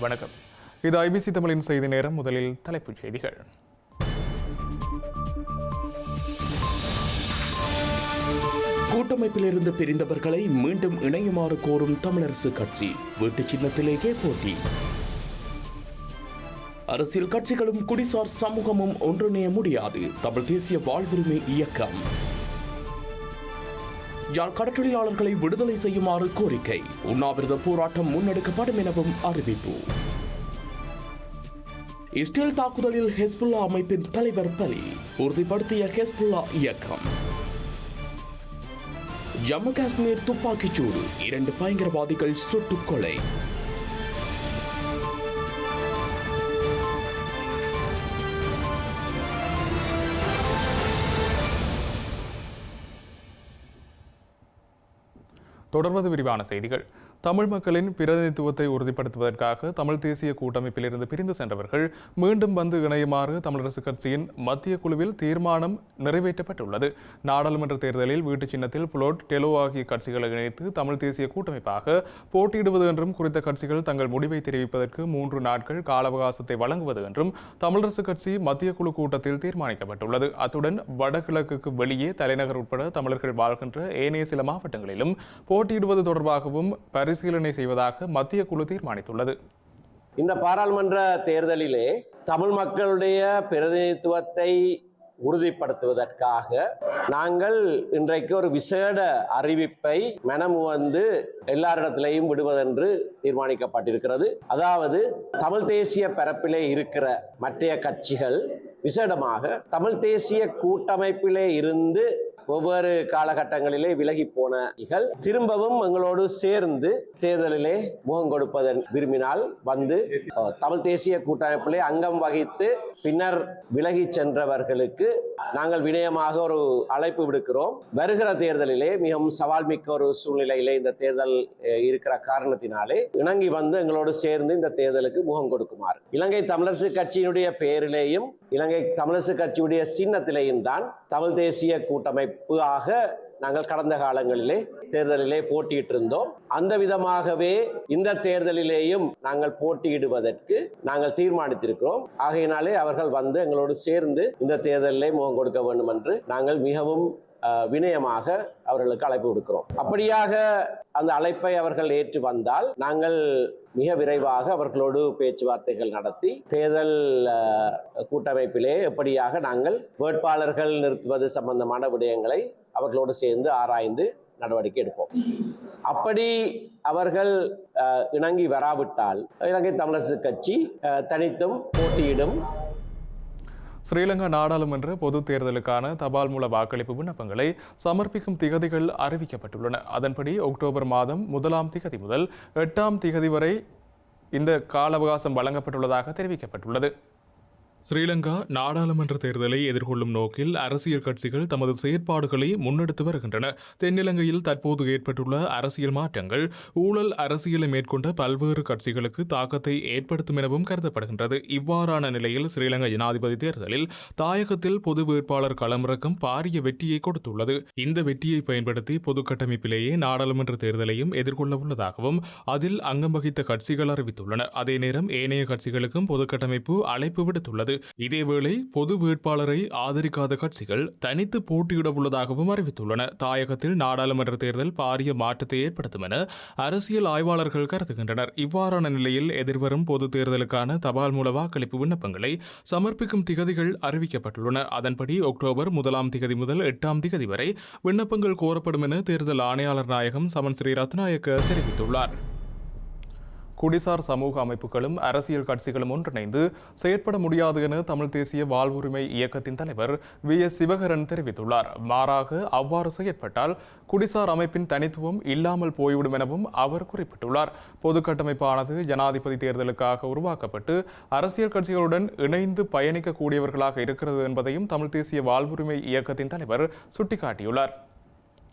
வணக்கம். இது ஐபிசி தமிழின் செய்தி நேரம். முதலில் தலைப்புச் செய்திகள். கூட்டமைப்பிலிருந்து பிரிந்தவர்களை மீண்டும் இணையுமாறு கோரும் தமிழரசு கட்சி. வீட்டு சின்னத்திலேயே போட்டி. அரசியல் கட்சிகளும் குடிசார் சமூகமும் ஒன்றிணைய முடியாது. தமிழ் தேசிய வாழ்வுரிமை இயக்கம். யாழ் கடற்றொழிலாளர்களை விடுதலை செய்யுமாறு கோரிக்கை. உண்ணாவிரத போராட்டம் முன்னெடுக்கப்படும் எனவும் அறிவிப்பு. இஸ்ரேல் தாக்குதலில் ஹெஸ்புல்லா அமைப்பின் தலைவர் பலி. உறுதிப்படுத்திய ஹெஸ்புல்லா இயக்கம். ஜம்மு காஷ்மீர் துப்பாக்கிச்சூடு இரண்டு பயங்கரவாதிகள் சுட்டுக் தொடர்வது விரிவான செய்திகள். தமிழ் மக்களின் பிரதிநிதித்துவத்தை உறுதிப்படுத்துவதற்காக தமிழ் தேசிய கூட்டமைப்பிலிருந்து பிரிந்து சென்றவர்கள் மீண்டும் வந்து இணையுமாறு தமிழரசு கட்சியின் மத்திய குழுவில் தீர்மானம் நிறைவேற்றப்பட்டுள்ளது. நாடாளுமன்ற தேர்தலில் வீட்டு சின்னத்தில் புலோட் டெலோ ஆகிய கட்சிகளை இணைத்து தமிழ் தேசிய கூட்டமைப்பாக போட்டியிடுவது என்றும் குறித்த கட்சிகள் தங்கள் முடிவை தெரிவிப்பதற்கு மூன்று நாட்கள் கால அவகாசத்தை வழங்குவது என்றும் தமிழரசு கட்சி மத்திய குழு கூட்டத்தில் தீர்மானிக்கப்பட்டுள்ளது. அத்துடன் வடகிழக்குக்கு வெளியே தலைநகர் உட்பட தமிழர்கள் வாழ்கின்ற ஏனைய சில மாவட்டங்களிலும் போட்டியிடுவது தொடர்பாகவும் பரிசீலனை செய்வதாக மத்திய குழு தீர்மானித்துள்ளது. இந்த பாராளுமன்ற தேர்தலிலே தமிழ் மக்களுடைய பிரதிநிதித்துவத்தை உறுதிப்படுத்துவதற்காக நாங்கள் இன்றைக்கு ஒரு விசேட அறிவிப்பை மனம் வந்து எல்லாரிடத்திலையும் விடுவதென்று தீர்மானிக்கப்பட்டிருக்கிறது. அதாவது தமிழ் தேசிய பரப்பிலே இருக்கிற மற்றைய கட்சிகள் விசேடமாக தமிழ் தேசிய கூட்டமைப்பிலே இருந்து ஒவ்வொரு காலகட்டங்களிலே விலகி போன திரும்பவும் எங்களோடு சேர்ந்து தேர்தலிலே முகம் கொடுப்பதன் விரும்பினால் வந்து தமிழ் தேசிய கூட்டமைப்பிலே அங்கம் வகித்து பின்னர் விலகி சென்றவர்களுக்கு நாங்கள் வினயமாக ஒரு அழைப்பு விடுக்கிறோம். வருகிற தேர்தலிலே மிகவும் சவால் மிக்க ஒரு சூழ்நிலையிலே இந்த தேர்தல் இருக்கிற காரணத்தினாலே இணங்கி வந்து எங்களோடு சேர்ந்து இந்த தேர்தலுக்கு முகம் கொடுக்குமாறு. இலங்கை தமிழரசு கட்சியினுடைய பெயரிலேயும் இலங்கை தமிழரசு கட்சியுடைய சின்னத்திலேயும் தான் தமிழ் தேசிய கூட்டமைப்பு ஆக நாங்கள் கடந்த காலங்களிலே தேர்தலிலே போட்டியிட்டு இருந்தோம் அந்த விதமாகவே இந்த தேர்தலிலேயும் நாங்கள் போட்டியிடுவதற்கு நாங்கள் தீர்மானித்திருக்கிறோம். ஆகையினாலே அவர்கள் வந்து எங்களோடு சேர்ந்து இந்த தேர்தலிலே முகம் கொடுக்க வேண்டும் என்று நாங்கள் மிகவும் வினயமாக அவர்களுக்கு அழைப்பு விடுக்கிறோம். அப்படியாக அந்த அழைப்பை அவர்கள் ஏற்று வந்தால் நாங்கள் மிக விரைவாக அவர்களோடு பேச்சுவார்த்தைகள் நடத்தி தேர்தல் கூட்டமைப்பிலே எப்படியாக நாங்கள் வேட்பாளர்கள் நிறுத்துவது சம்பந்தமான விடயங்களை அவர்களோடு சேர்ந்து ஆராய்ந்து நடவடிக்கை எடுப்போம். அப்படி அவர்கள் இணங்கி வராவிட்டால் இலங்கை தமிழரசு கட்சி தனித்தும் போட்டியிடும் ஸ்ரீலங்கா நாடாளுமன்ற பொதுத் தேர்தலுக்கான தபால் மூல வாக்களிப்பு விண்ணப்பங்களை சமர்ப்பிக்கும் திகதிகள் அறிவிக்கப்பட்டுள்ளன. அதன்படி அக்டோபர் மாதம் முதலாம் திகதி முதல் எட்டாம் திகதி வரை இந்த கால அவகாசம் வழங்கப்பட்டுள்ளதாக தெரிவிக்கப்பட்டுள்ளது. ஸ்ரீலங்கா நாடாளுமன்ற தேர்தலை எதிர்கொள்ளும் நோக்கில் அரசியல் கட்சிகள் தமது செயற்பாடுகளை முன்னெடுத்து வருகின்றன. தென்னிலங்கையில் தற்போது ஏற்பட்டுள்ள அரசியல் மாற்றங்கள் ஊழல் அரசியலை மேற்கொண்ட பல்வேறு கட்சிகளுக்கு தாக்கத்தை ஏற்படுத்தும் எனவும் கருதப்படுகின்றது. இவ்வாறான நிலையில் ஸ்ரீலங்கா ஜனாதிபதி தேர்தலில் தாயகத்தில் பொது வேட்பாளர் களமிறக்கம் பாரிய வெற்றியை கொடுத்துள்ளது. இந்த வெற்றியை பயன்படுத்தி பொது கட்டமைப்பிலேயே நாடாளுமன்ற தேர்தலையும் எதிர்கொள்ள உள்ளதாகவும் அதில் அங்கம் வகித்த கட்சிகள் அறிவித்துள்ளன. அதே நேரம் ஏனைய கட்சிகளுக்கும் பொது கட்டமைப்பு அழைப்பு விடுத்துள்ளது. இதேவேளை பொது வேட்பாளரை ஆதரிக்காத கட்சிகள் தனித்து போட்டியிட உள்ளதாகவும் அறிவித்துள்ளன. தாயகத்தில் நாடாளுமன்ற தேர்தல் பாரிய மாற்றத்தை ஏற்படுத்தும் என அரசியல் ஆய்வாளர்கள் கருதுகின்றனர். இவ்வாறான நிலையில் எதிர்வரும் பொது தேர்தலுக்கான தபால் மூல வாக்களிப்பு விண்ணப்பங்களை சமர்ப்பிக்கும் திகதிகள் அறிவிக்கப்பட்டுள்ளன. அதன்படி அக்டோபர் முதலாம் திகதி முதல் எட்டாம் திகதி வரை விண்ணப்பங்கள் கோரப்படும் என தேர்தல் ஆணையாளர் நாயகம் சமன் ஸ்ரீ ரத்நாயக்க தெரிவித்துள்ளார். குடிசார் சமூக அமைப்புகளும் அரசியல் கட்சிகளும் ஒன்றிணைந்து செயற்பட முடியாது என தமிழ் தேசிய வாழ்வுரிமை இயக்கத்தின் தலைவர் வி. எஸ். சிவகரன் தெரிவித்துள்ளார். மாறாக அவ்வாறு செயற்பட்டால் குடிசார் அமைப்பின் தனித்துவம் இல்லாமல் போய்விடும் எனவும் அவர் குறிப்பிட்டுள்ளார். பொது கட்டமைப்பானது ஜனாதிபதி தேர்தலுக்காக உருவாக்கப்பட்டு அரசியல் கட்சிகளுடன் இணைந்து பயணிக்கக்கூடியவர்களாக இருக்கிறது என்பதையும் தமிழ் தேசிய வாழ்வுரிமை இயக்கத்தின் தலைவர் சுட்டிக்காட்டியுள்ளார்.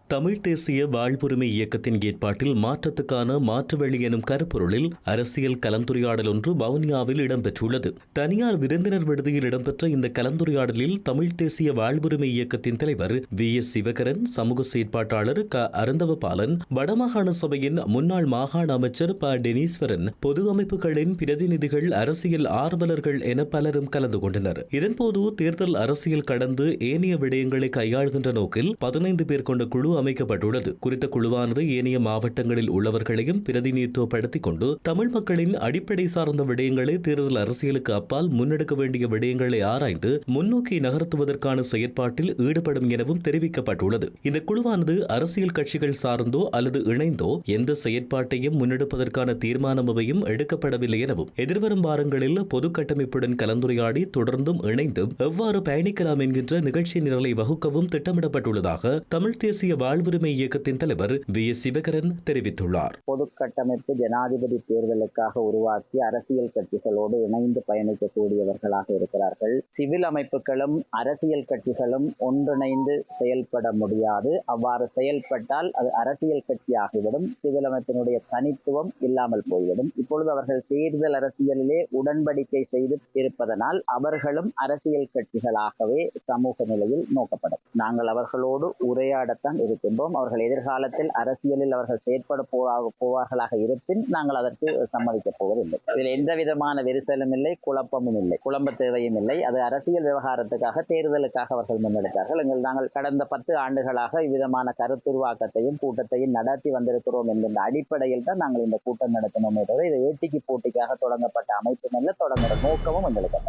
தமிழ் தேசிய வாழ்வுரிமை இயக்கத்தின் ஏற்பாட்டில் மாற்றத்துக்கான மாற்றுவழி எனும் கருப்பொருளில் அரசியல் கலந்துரையாடல் ஒன்று வவுனியாவில் இடம்பெற்றுள்ளது. தனியார் விருந்தினர் விடுதியில் இடம்பெற்ற இந்த கலந்துரையாடலில் தமிழ் தேசிய வாழ்வுரிமை இயக்கத்தின் தலைவர் வி. எஸ். சிவகரன் சமூக செயற்பாட்டாளர் க. அருந்தவபாலன் வடமாகாண சபையின் முன்னாள் மாகாண அமைச்சர் ப. டெனீஸ்வரன் பொது அமைப்புகளின் பிரதிநிதிகள் அரசியல் ஆர்வலர்கள் என பலரும் கலந்து கொண்டனர். இதன்போது தேர்தல் அரசியல் கடந்து ஏனைய விடயங்களை கையாள்கின்ற நோக்கில் பதினைந்து பேர் கொண்ட குழு அமைக்கப்பட்டுள்ளது. குறித்த குழுவானது ஏனைய மாவட்டங்களில் உள்ளவர்களையும் பிரதிநிதித்துவப்படுத்திக் கொண்டு தமிழ் மக்களின் அடிப்படை சார்ந்த விடயங்களை தேர்தல் அரசியலுக்கு அப்பால் முன்னெடுக்க வேண்டிய விடயங்களை ஆராய்ந்து முன்னோக்கி நகர்த்துவதற்கான செயற்பாட்டில் ஈடுபடும் எனவும் தெரிவிக்கப்பட்டுள்ளது. இந்த குழுவானது அரசியல் கட்சிகள் சார்ந்தோ அல்லது இணைந்தோ எந்த செயற்பாட்டையும் முன்னெடுப்பதற்கான தீர்மானமையும் எடுக்கப்படவில்லை எனவும் எதிர்வரும் வாரங்களில் பொது கட்டமைப்புடன் கலந்துரையாடி தொடர்ந்தும் இணைந்தும் எவ்வாறு பயணிக்கலாம் என்கின்ற நிகழ்ச்சி நிரலை வகுக்கவும் திட்டமிடப்பட்டுள்ளதாக தமிழ் தேசிய வாழ்வுரிமை இயக்கத்தின் தலைவர் வி. எஸ். சிவகரன் தெரிவித்துள்ளார். பொது கட்டமைப்பு ஜனாதிபதி தேர்தலுக்காக உருவாக்கி அரசியல் கட்சிகளோடு இணைந்து பயணிக்கக்கூடியவர்களாக இருக்கிறார்கள். சிவில் அமைப்புகளும் அரசியல் கட்சிகளும் ஒன்றிணைந்து செயல்பட முடியாது. அவ்வாறு செயல்பட்டால் அது அரசியல் கட்சியாகிவிடும். சிவில் அமைப்பினுடைய தனித்துவம் இல்லாமல் போய்விடும். இப்பொழுது அவர்கள் தேர்தல் அரசியலிலே உடன்படிக்கை செய்து இருப்பதனால் அவர்களும் அரசியல் கட்சிகளாகவே சமூக நிலையில் நோக்கப்படும். நாங்கள் அவர்களோடு உரையாடத்தான் இருக்கின்றோம். அவர்கள் எதிர்காலத்தில் அரசியலில் அவர்கள் செயற்பட போவாக போவார்களாக இருப்பின் நாங்கள் அதற்கு சம்மதிக்கப் போவதில்லை. இதில் எந்த விதமான விரிசலும் இல்லை குழப்பமும் இல்லை குழம்ப தேவையும் இல்லை. அது அரசியல் விவகாரத்துக்காக தேர்தலுக்காக அவர்கள் முன்னெடுத்தார்கள். எங்கள் நாங்கள் கடந்த பத்து ஆண்டுகளாக இவ்விதமான கருத்துருவாக்கத்தையும் கூட்டத்தையும் நடத்தி வந்திருக்கிறோம் என்கின்ற அடிப்படையில் தான் நாங்கள் இந்த கூட்டம் நடத்தினோமே தவிர இது ஏட்டிக்கு போட்டிக்காக தொடங்கப்பட்ட அமைப்பு அல்ல தொடங்குற நோக்கமும் எங்களுக்கு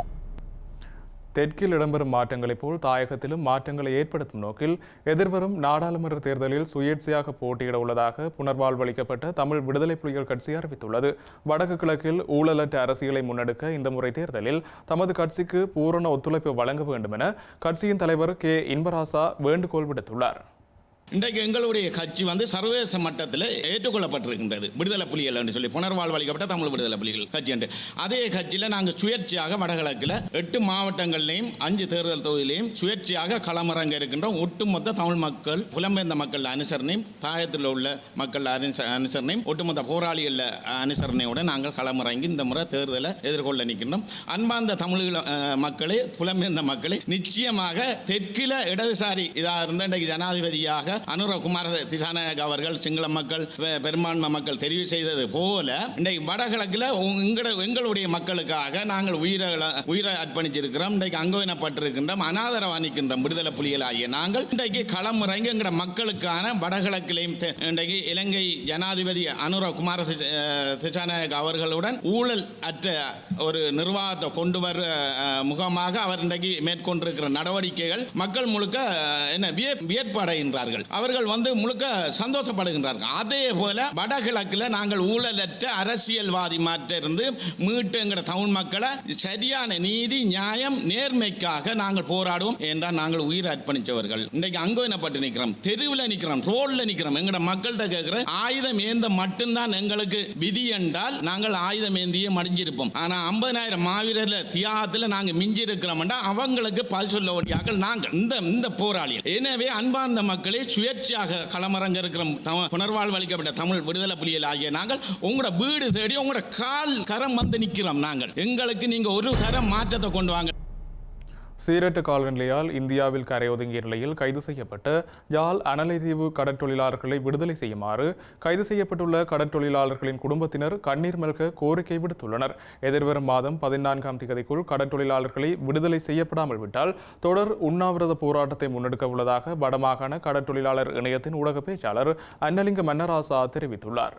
தெற்கில் இடம்பெறும் மாற்றங்களைப் போல் தாயகத்திலும் மாற்றங்களை ஏற்படுத்தும் நோக்கில் எதிர்வரும் நாடாளுமன்ற தேர்தலில் சுயேட்சையாக போட்டியிட உள்ளதாக புனர்வாழ்வளிக்கப்பட்ட தமிழ் விடுதலை புலிகள் கட்சி அறிவித்துள்ளது. வடக்கு கிழக்கில் ஊழலற்ற அரசியலை முன்னெடுக்க இந்த முறை தேர்தலில் தமது கட்சிக்கு பூரண ஒத்துழைப்பு வழங்க வேண்டும் என கட்சியின் தலைவர் கே. இன்பராசா வேண்டுகோள் விடுத்துள்ளார். இன்றைக்கு எங்களுடைய கட்சி வந்து சர்வதேச மட்டத்தில் ஏற்றுக்கொள்ளப்பட்டிருக்கின்றது. விடுதலை புலிகள் என்று சொல்லி புனர்வாழ்வளிக்கப்பட்ட தமிழ் விடுதலை புலிகள் கட்சி என்று. அதே கட்சியில் நாங்கள் சுயேட்சையாக வடகிழக்கில் எட்டு மாவட்டங்கள்லையும் அஞ்சு தேர்தல் தொகுதியிலையும் சுயேட்சையாக களமிறங்க இருக்கின்றோம். ஒட்டுமொத்த தமிழ் மக்கள் புலம்பெயர்ந்த மக்கள் அனுசரணையும் தாயத்தில் உள்ள மக்கள் அனுச- அனுசரணையும் ஒட்டுமொத்த போராளிகள் அனுசரணையுடன் நாங்கள் களமிறங்கி இந்த முறை தேர்தலை எதிர்கொள்ள நிற்கின்றோம். அன்பார்ந்த தமிழ் மக்களே புலம்பெயர்ந்த மக்களே நிச்சயமாக தெற்கில இடதுசாரி இதாக இருந்த இன்றைக்கு ஜனாதிபதியாக அனுரகுமார திசாநாயக் அவர்கள் சிங்கள மக்கள் பெரும்பான்மை மக்கள் தெரிவு செய்தது போல இன்றைக்கு வடகிழக்கில் எங்களுடைய மக்களுக்காக நாங்கள் உயிரை உயிரை அர்ப்பணிச்சிருக்கிறோம். இன்றைக்கு அங்கவீனப்பட்டிருக்கின்றோம் அனாதரவாணிக்கின்றோம் விடுதலை புலிகள் ஆகிய நாங்கள். இன்றைக்கு களமுறைங்க இறங்கி மக்களுக்கான வடகிழக்கிலையும் இன்றைக்கு இலங்கை ஜனாதிபதி அனுர குமார தி- திசாநாயக் அவர்களுடன் ஊழல் அற்ற ஒரு நிர்வாகத்தை கொண்டு வர முகமாக அவர் இன்றைக்கு மேற்கொண்டிருக்கிற நடவடிக்கைகள் மக்கள் முழுக்க என்ன விய- வருகிறார்கள் அவர்கள் வந்து முழுக்க சந்தோஷப்படுகின்றார்கள். அதே போல வடகிழக்கில் நாங்கள் ஊழலற்ற அரசியல்வாதி மாற்ற இருந்து மீட்டு தமிழ் மக்களை சரியான நீதி நியாயம் நேர்மைக்காக நாங்கள் போராடுவோம் என்றால் நாங்கள் உயிர் அர்ப்பணித்தவர்கள். இன்றைக்கு அங்கோயினப்பட்டு நிற்கிறோம்? தெருவில் நிற்கிறோம் ரோட்ல நிற்கிறோம். எங்கட மக்கள்கிட்ட கேட்கிற ஆயுதம் ஏந்த மட்டும்தான் எங்களுக்கு விதி என்றால் நாங்கள் ஆயுதம் ஏந்தியே மடிஞ்சிருப்போம். ஆனால் ஐம்பதாயிரம் மாவீரர்ல தியாகத்தில் நாங்கள் மிஞ்சி இருக்கிறோம்டா அவங்களுக்கு பதில் சொல்ல வேண்டியாக்கள் நாங்கள். இந்த இந்த போராளிகள். எனவே அன்பார்ந்த மக்களே சுயேட்சையாக களமரங்க இருக்கிற தம- புனர்வாழ்வளிக்கப்பட்ட தமிழ் விடுதலை புலிகள் ஆகிய நாங்கள் உங்களோட வீடு தேடி உங்களோட கால் கரம் வந்து நிற்கிறோம் நாங்கள். எங்களுக்கு நீங்க ஒரு தரம் மாற்றத்தை கொண்டு வாங்க. சீரற்ற காலநிலையால் இந்தியாவில் கரையொதுங்கிய நிலையில் கைது செய்யப்பட்ட யாழ் அனலைதீவு கடற்தொழிலாளர்களை விடுதலை செய்யுமாறு கைது செய்யப்பட்டுள்ள கடற்தொழிலாளர்களின் குடும்பத்தினர் கண்ணீர் மல்க கோரிக்கை விடுத்துள்ளனர். எதிர்வரும் மாதம் பதினான்காம் தேதிக்குள் கடற்தொழிலாளர்களை விடுதலை செய்யப்படாமல் விட்டால் தொடர் உண்ணாவிரத போராட்டத்தை முன்னெடுக்க உள்ளதாக வடமாகாண கடற்தொழிலாளர் இணையத்தின் ஊடக பேச்சாளர் அன்னலிங்க மன்னராசா தெரிவித்துள்ளார்.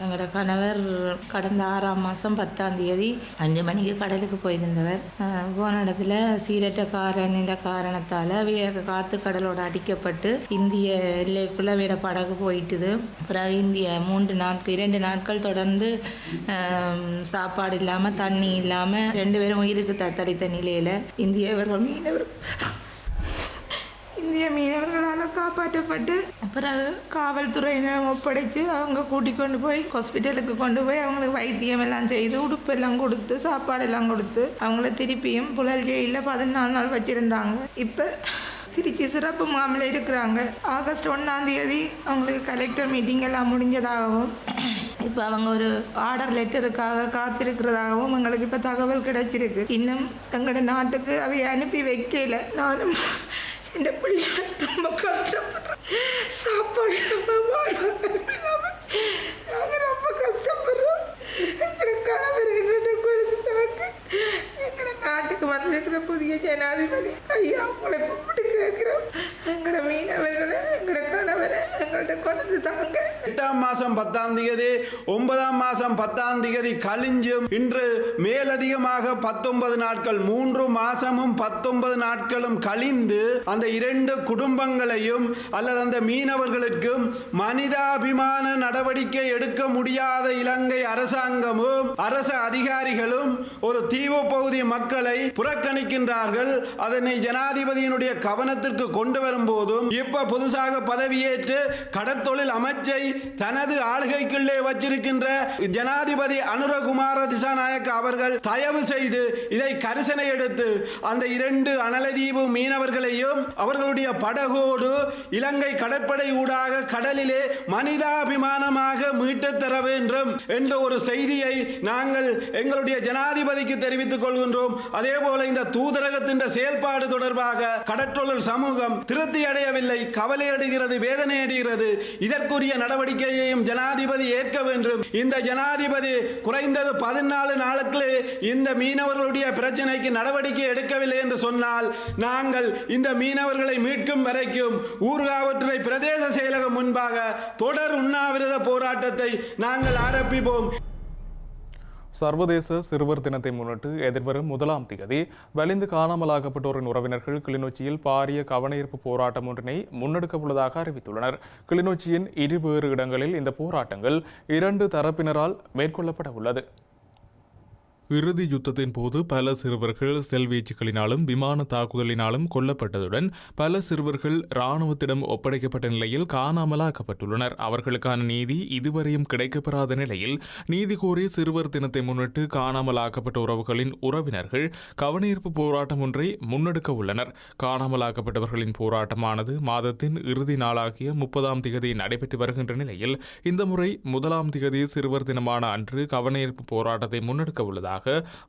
எங்களோட கணவர் கடந்த ஆறாம் மாதம் பத்தாம் தேதி அஞ்சு மணிக்கு கடலுக்கு போயிருந்தவர். போன இடத்துல சீரற்ற காரணின்ற காரணத்தால் காற்று கடலோட அடிக்கப்பட்டு இந்திய எல்லைக்குள்ளே வேட படகு போயிட்டுது. பிறகு இந்திய மூன்று நாட்கள் இரண்டு நாட்கள் தொடர்ந்து சாப்பாடு இல்லாமல் தண்ணி இல்லாமல் ரெண்டு பேரும் உயிருக்கு தத்தளித்த நிலையில் இந்தியவர்கள் மீனவர் இந்திய மீனவர்களால் காப்பாற்றப்பட்டு பிறகு காவல்துறையினரும் ஒப்படைச்சு அவங்க கூட்டிக் கொண்டு போய் ஹாஸ்பிட்டலுக்கு கொண்டு போய் அவங்களுக்கு வைத்தியம் எல்லாம் செய்து உடுப்பெல்லாம் கொடுத்து சாப்பாடெல்லாம் கொடுத்து அவங்கள திருப்பியும் புழல் ஜெயிலில் பதினாலு நாள் வச்சுருந்தாங்க. இப்போ திருச்சி சிறப்பு முகாமில் இருக்கிறாங்க. ஆகஸ்ட் ஒன்றாம் தேதி அவங்களுக்கு கலெக்டர் மீட்டிங் எல்லாம் முடிஞ்சதாகவும் இப்போ அவங்க ஒரு ஆர்டர் லெட்டருக்காக காத்திருக்கிறதாகவும் எங்களுக்கு இப்போ தகவல் கிடைச்சிருக்கு. இன்னும் எங்களோட நாட்டுக்கு அவைய அனுப்பி வைக்கல. நானும் இந்த பிள்ளைய ரொம்ப கஷ்டப்படுறேன். சாப்பாடு நம்ம வாழ்வாதாரம் இல்லாம நாங்கள் ரொம்ப கஷ்டப்படுறோம் எங்களை கணவர் எங்கள்கிட்ட கொடுத்துட்டாங்க எங்களை வந்திருக்கிற புதிய ஜனாதிபதி. ஐயா உங்களை கூப்பிட்டு கேட்கிறோம். எங்களோட மீனவர்களை எங்களோட கணவரை எங்கள்கிட்ட கொண்டு தாங்க எட்டாம் மாசம் பத்தாம் தேதி ஒன்பதாம் மாசம் பத்தாம் தேதி கழிஞ்சும் இன்று மேலதிகமாக பத்தொன்பது நாட்கள் மூன்று மாசமும் பத்தொன்பது நாட்களும் கழிந்து அந்த இரண்டு குடும்பங்களையும் அல்லது அந்த மீனவர்களுக்கும் மனிதாபிமான நடவடிக்கை எடுக்க முடியாத இலங்கை அரசாங்கமும் அரசு அதிகாரிகளும் ஒரு தீவு பகுதி மக்களை புறக்கணிக்கின்றார்கள். அதனை ஜனாதிபதியினுடைய கவனத்திற்கு கொண்டு வரும்போதும் இப்ப புதுசாக பதவியேற்று கடற்தொழில் அமைச்சை தனது ஆளுகைக்குள்ளே வச்சிருக்கின்ற ஜனாதிபதி அனுரகுமார திசாநாயக்க அவர்கள் தயவு செய்து இதை கரிசனை எடுத்து அந்த இரண்டு அனலதீவு மீனவர்களையும் அவர்களுடைய படகோடு இலங்கை கடற்படை ஊடாக கடலிலே மனிதாபிமானமாக மீட்டுத் தர வேண்டும் என்ற ஒரு செய்தியை நாங்கள் எங்களுடைய ஜனாதிபதிக்கு தெரிவித்துக் கொள்கின்றோம். அதே போல இந்த தூதரகத்தின் செயல்பாடு தொடர்பாக கடற்றொழில் சமூகம் திருப்தி அடையவில்லை கவலை அடைகிறது வேதனை அடைகிறது. இதற்குரிய நடவடிக்கையையும் ஜனாதிபதி ஏற்க வேண்டும். இந்த ஜனாதிபதி குறைந்தது பதினாலு நாளுக்கு இந்த மீனவர்களுடைய பிரச்சனைக்கு நடவடிக்கை எடுக்கவில்லை என்று சொன்னால் நாங்கள் இந்த மீனவர்களை மீட்கும் வரைக்கும் ஊர்காவற்றுறை பிரதேச செயலகம் முன்பாக தொடர் உண்ணாவிரத போராட்டத்தை நாங்கள் ஆரம்பிப்போம். சர்வதேச சிறுவர் தினத்தை முன்னிட்டு எதிர்வரும் முதலாம் தேதி வலிந்து காணாமலாக்கப்பட்டோரின் உறவினர்கள் கிளிநொச்சியில் பாரிய கவனஈர்ப்பு போராட்டம் ஒன்றினை முன்னெடுக்க உள்ளதாக அறிவித்துள்ளனர். கிளிநொச்சியின் இருவேறு இடங்களில் இந்த போராட்டங்கள் இரண்டு தரப்பினரால் மேற்கொள்ளப்பட உள்ளது இறுதி யுத்தத்தின் போது பல சிறுவர்கள் செல்வீச்சுகளினாலும் விமான தாக்குதலினாலும் கொல்லப்பட்டதுடன் பல சிறுவர்கள் இராணுவத்திடம் ஒப்படைக்கப்பட்ட நிலையில் காணாமலாக்கப்பட்டுள்ளனர். அவர்களுக்கான நீதி இதுவரையும் கிடைக்கப்பெறாத நிலையில் நீதி கோரி சிறுவர் தினத்தை முன்னிட்டு காணாமலாக்கப்பட்ட உறவுகளின் உறவினர்கள் கவனஈர்ப்பு போராட்டம் ஒன்றை முன்னெடுக்க உள்ளனர். காணாமலாக்கப்பட்டவர்களின் போராட்டமானது மாதத்தின் இறுதி நாளாகிய முப்பதாம் திகதி நடைபெற்று வருகின்ற நிலையில் இந்த முறை முதலாம் திகதி சிறுவர் தினமான அன்று கவனஈர்ப்பு போராட்டத்தை முன்னெடுக்க உள்ளதாக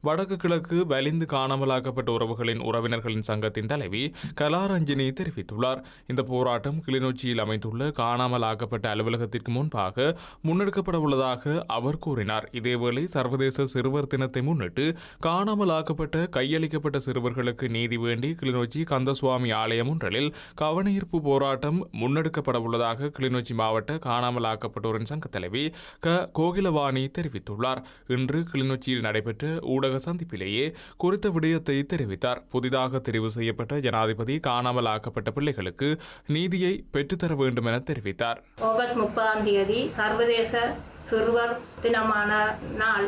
வடக்கு கிழக்கு வலிந்து காணாமலாக்கப்பட்ட உறவுகளின் உறவினர்களின் சங்கத்தின் தலைவி கலாரஞ்சினி தெரிவித்துள்ளார். இந்த போராட்டம் கிளிநொச்சியில் அமைந்துள்ள காணாமலாக்கப்பட்ட அலுவலகத்திற்கு முன்பாக முன்னெடுக்கப்பட உள்ளதாக அவர் கூறினார். இதேவேளை சர்வதேச சிறுவர் தினத்தை முன்னிட்டு காணாமலாக்கப்பட்ட கையளிக்கப்பட்ட சிறுவர்களுக்கு நீதி வேண்டி கிளிநொச்சி கந்தசுவாமி ஆலயம் ஒன்றில் கவனஈர்ப்பு போராட்டம் முன்னெடுக்கப்பட உள்ளதாக கிளிநொச்சி மாவட்ட காணாமலாக்கப்பட்டோரின் சங்க தலைவி க கோகிலவாணி தெரிவித்துள்ளார். இன்று கிளிநொச்சியில் நடைபெற்ற ஊடக சந்திப்பிலேயே குறித்த விடயத்தை தெரிவித்தார். புதிதாக தெரிவு செய்யப்பட்ட ஜனாதிபதி காணாமலாக்கப்பட்ட பிள்ளைகளுக்கு நீதியை பெற்றுத்தர வேண்டும் என தெரிவித்தார். ஆகஸ்ட் முப்பதாம் தேதி சர்வதேச சிறுவர் தினமான நாள்.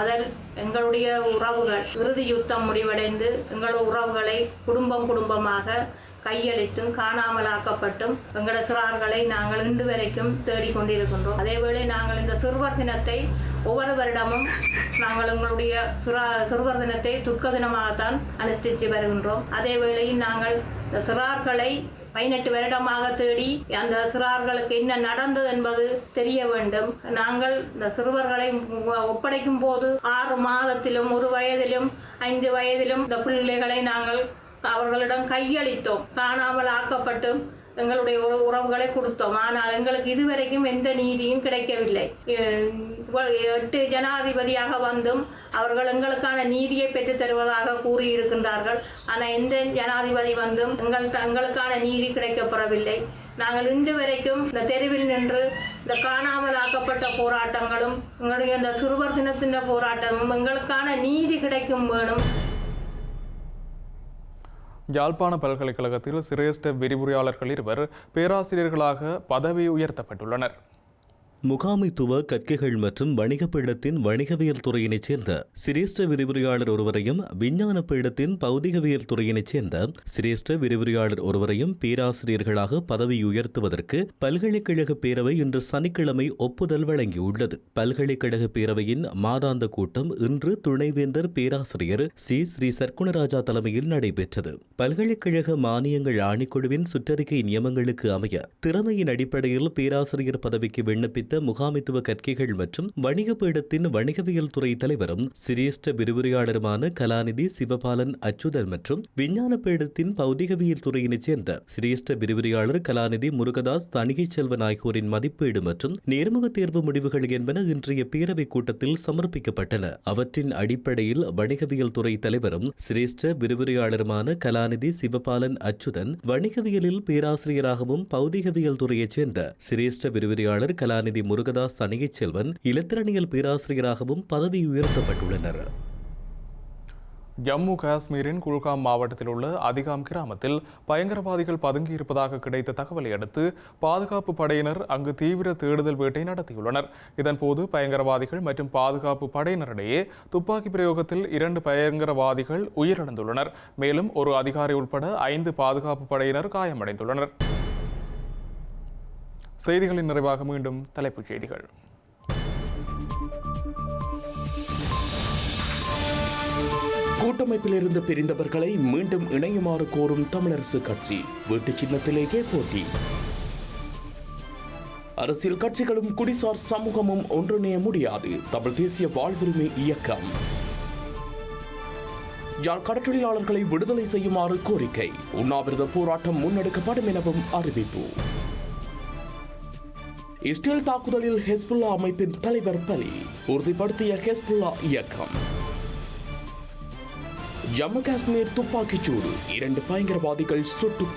அதில் எங்களுடைய உறவுகள் இறுதி யுத்தம் முடிவடைந்து எங்கள் உறவுகளை குடும்பம் குடும்பமாக கையளித்தும் காணாமலாக்கப்பட்டும் எங்களோட சிறார்களை நாங்கள் இன்று வரைக்கும் தேடிக்கொண்டிருக்கின்றோம் அதேவேளை நாங்கள் இந்த சிறுவர் தினத்தை ஒவ்வொரு வருடமும் நாங்கள் எங்களுடைய சிறா சிறுவர் தினத்தை துக்க தினமாகத்தான் அனுஷ்டித்து வருகின்றோம். அதே வேளையில் நாங்கள் இந்த சிறார்களை பதினெட்டு வருடமாக தேடி அந்த சிறார்களுக்கு என்ன நடந்தது என்பது தெரிய வேண்டும். நாங்கள் இந்த சிறுவர்களை ஒப்படைக்கும் போது ஆறு மாதத்திலும் ஒரு வயதிலும் ஐந்து வயதிலும் இந்த பிள்ளைகளை நாங்கள் அவர்களிடம் கையளித்தோம். காணாமல் ஆக்கப்பட்டும் எங்களுடைய உற உறவுகளை கொடுத்தோம். ஆனால் எங்களுக்கு இதுவரைக்கும் எந்த நீதியும் கிடைக்கவில்லை. எட்டு ஜனாதிபதியாக வந்தும் அவர்கள் எங்களுக்கான நீதியை பெற்று தருவதாக கூறியிருக்கின்றார்கள். ஆனால் எந்த ஜனாதிபதி வந்தும் எங்கள் எங்களுக்கான நீதி கிடைக்கப்பெறவில்லை நாங்கள் இன்று வரைக்கும் இந்த தெருவில் நின்று இந்த காணாமல் ஆக்கப்பட்ட போராட்டங்களும் எங்களுடைய இந்த சிறுவர் தினத்தின போராட்டமும் எங்களுக்கான நீதி கிடைக்கும் வேணும் யாழ்ப்பாண பல்கலைக்கழகத்தில் சிரேஷ்ட விரிவுரையாளர்கள் இருவர் பேராசிரியர்களாக பதவி உயர்த்தப்பட்டுள்ளனர். முகாமைத்துவ கற்கைகள் மற்றும் வணிக பீடத்தின் வணிகவியல் துறையினைச் சேர்ந்த சிரேஷ்ட விரிவுரையாளர் ஒருவரையும் விஞ்ஞான பீடத்தின் பௌதிகவியல் துறையினைச் சேர்ந்த சிரேஷ்ட விரிவுரையாளர் ஒருவரையும் பேராசிரியர்களாக பதவி உயர்த்துவதற்கு பல்கலைக்கழக பேரவை இன்று சனிக்கிழமை ஒப்புதல் வழங்கியுள்ளது. பல்கலைக்கழக பேரவையின் மாதாந்த கூட்டம் இன்று துணைவேந்தர் பேராசிரியர் சி. ஸ்ரீ. சர்க்குணராஜா தலைமையில் நடைபெற்றது. பல்கலைக்கழக மானியங்கள் ஆணைக்குழுவின் சுற்றறிக்கை நியமங்களுக்கு அமைய திறமையின் அடிப்படையில் பேராசிரியர் பதவிக்கு விண்ணப்பித்த முகாமைத்துவ கற்கைகள் மற்றும் வணிக பீடத்தின் வணிகவியல் துறை தலைவரும் சிரேஷ்ட விரிவுரையாளருமான கலாநிதி சிவபாலன் அச்சுதன் மற்றும் விஞ்ஞான பீடத்தின் பௌதிகவியல் துறையினைச் சேர்ந்த சிரேஷ்ட விரிவுரையாளர் கலாநிதி முருகதாஸ் தணிகை செல்வன் ஆகியோரின் மதிப்பீடு மற்றும் நேர்முக தேர்வு முடிவுகள் என்பன இன்றைய பேரவைக் கூட்டத்தில் சமர்ப்பிக்கப்பட்டன. அவற்றின் அடிப்படையில் வணிகவியல் துறை தலைவரும் சிரேஷ்ட விரிவுரையாளருமான கலாநிதி சிவபாலன் அச்சுதன் வணிகவியலில் பேராசிரியராகவும் பௌதிகவியல் துறையைச் சேர்ந்த சிரேஷ்ட விரிவுரையாளர் கலாநிதி முருகதாஸ் தணிகைச் செல்வன் இலத்திரனியல் பேராசிரியராகவும் பதவி உயர்த்தப்பட்டுள்ளனர். ஜம்மு காஷ்மீரின் குல்காம் மாவட்டத்தில் உள்ள அதிகாம் கிராமத்தில் பயங்கரவாதிகள் பதுங்கியிருப்பதாக கிடைத்த தகவலை அடுத்து பாதுகாப்பு படையினர் அங்கு தீவிர தேடுதல் வேட்டை நடத்தியுள்ளனர். இதன்போது பயங்கரவாதிகள் மற்றும் பாதுகாப்பு படையினரிடையே துப்பாக்கி பிரயோகத்தில் இரண்டு பயங்கரவாதிகள் உயிரிழந்துள்ளனர். மேலும் ஒரு அதிகாரி உட்பட ஐந்து பாதுகாப்பு படையினர் காயமடைந்துள்ளனர். செய்திகளின் நிறைவாக மீண்டும் தலைப்புச் செய்திகள். கூட்டமைப்பிலிருந்து பிரிந்தவர்களை மீண்டும் இணையுமாறு கோரும் தமிழரசு கட்சி. வீட்டு சின்னத்திலேயே போட்டி. அரசியல் கட்சிகளும் குடிசார் சமூகமும் ஒன்றிணைய முடியாது. தமிழ் தேசிய வாழ்வுரிமை இயக்கம். யாழ் கடற்றொழிலாளர்களை விடுதலை செய்யுமாறு கோரிக்கை. உண்ணாவிரத போராட்டம் முன்னெடுக்கப்படும் எனவும் அறிவிப்பு. இஸ்ரேல் தாக்குதலில் ஹெஸ்புல்லா அமைப்பின் தலைவர் பலி உறுதிப்படுத்திய ஹெஸ்புல்லா இயக்கம். ஜம்மு காஷ்மீர் துப்பாக்கிச்சூடு இரண்டு பயங்கரவாதிகள் சுட்டுக்